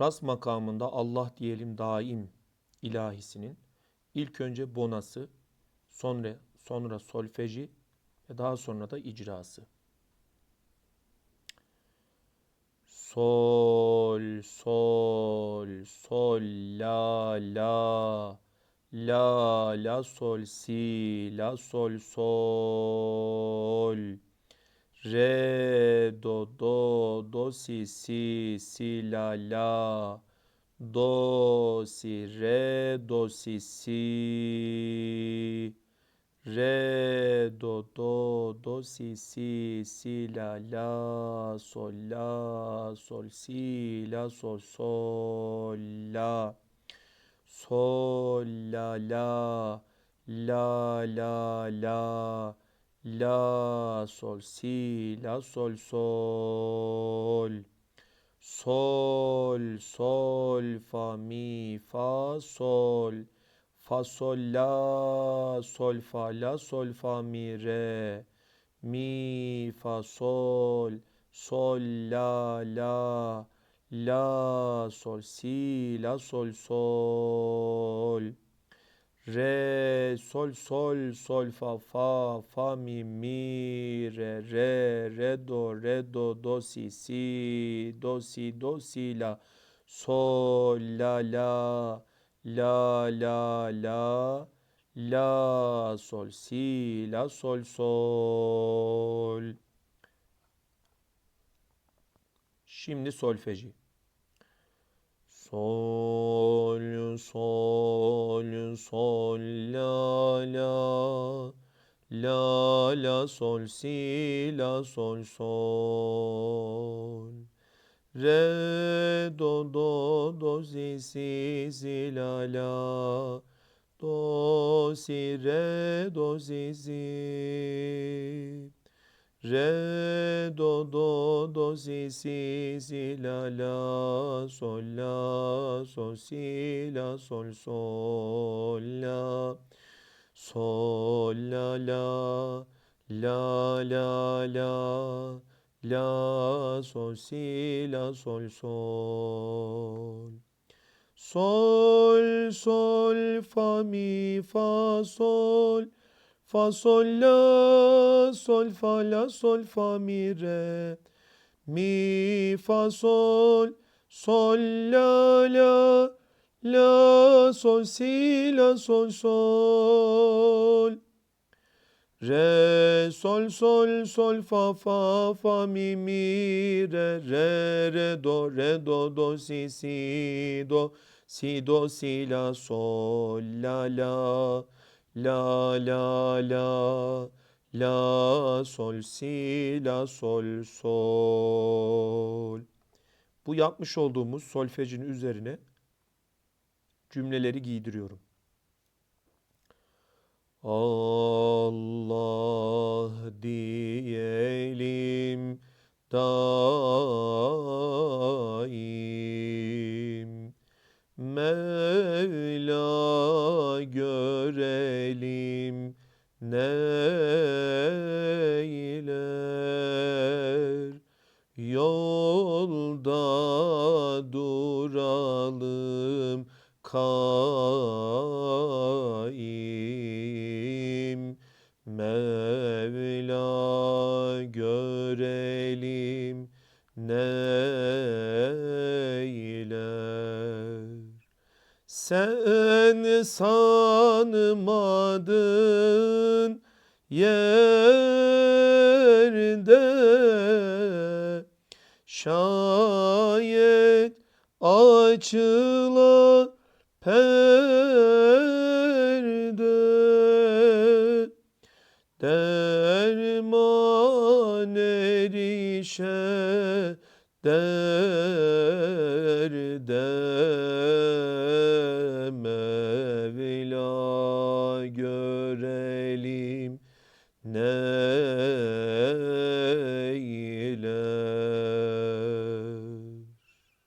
Ras makamında Allah diyelim daim ilahisinin ilk önce bonası, sonra sonra solfeji ve daha sonra da icrası. Sol, sol, sol, la, la, la, la, sol, si, la, sol, sol. Re, do, do, do, si, si, si, la, la. Do, si, re, do, si, si. Re, do, do, do, si, si, si, la, la, sol, la, sol, si, la, sol, sol, la. Sol, la, la, la, la, la, la, sol, si, la, sol, sol. Sol, sol, fa, mi, fa, sol. Fa, sol, la, sol, fa, la, sol, fa, mi, re. Mi, fa, sol, sol, la, la, la, sol, si, la, sol, sol. Re, sol, sol, sol, fa, fa, fa, mi, mi, re, re, re, do, re, do, do, si, si, do, si, do, si, la, sol, la, la, la, la, la, la, sol, si, la, sol, sol. Şimdi solfeji. Sol, sol, sol, la, la, la, sol, si, la, sol, sol. Re, do, do, do, si, si, si, la, la, do, si, re, do, si, si. Re, do, do, do, si, si, si, la, la, sol, la, sol, si, la, sol, sol, la, sol, la, la, la, la, la, la, sol, si, la, sol, sol. Sol, sol, fa, mi, fa, sol. Fa, sol, la, sol, fa, la, sol, fa, mi, re. Mi, fa, sol, sol, la, la, la, sol, si, la, sol, sol. Re, sol, sol, sol, fa, fa, fa, mi, mi, re, re, re, do, re, do, do, si, si, do, si, do, si, la, sol, la, la, la, la, la, la, sol, si, la, sol, sol. Bu yapmış olduğumuz solfejin üzerine cümleleri giydiriyorum. Allah diyelim daim. Mevla görelim neyler? Yolda duralım kaim Mevla görelim neyler? Sen sanmadın yerde Şayet açıla perde derde Mevla görelim ne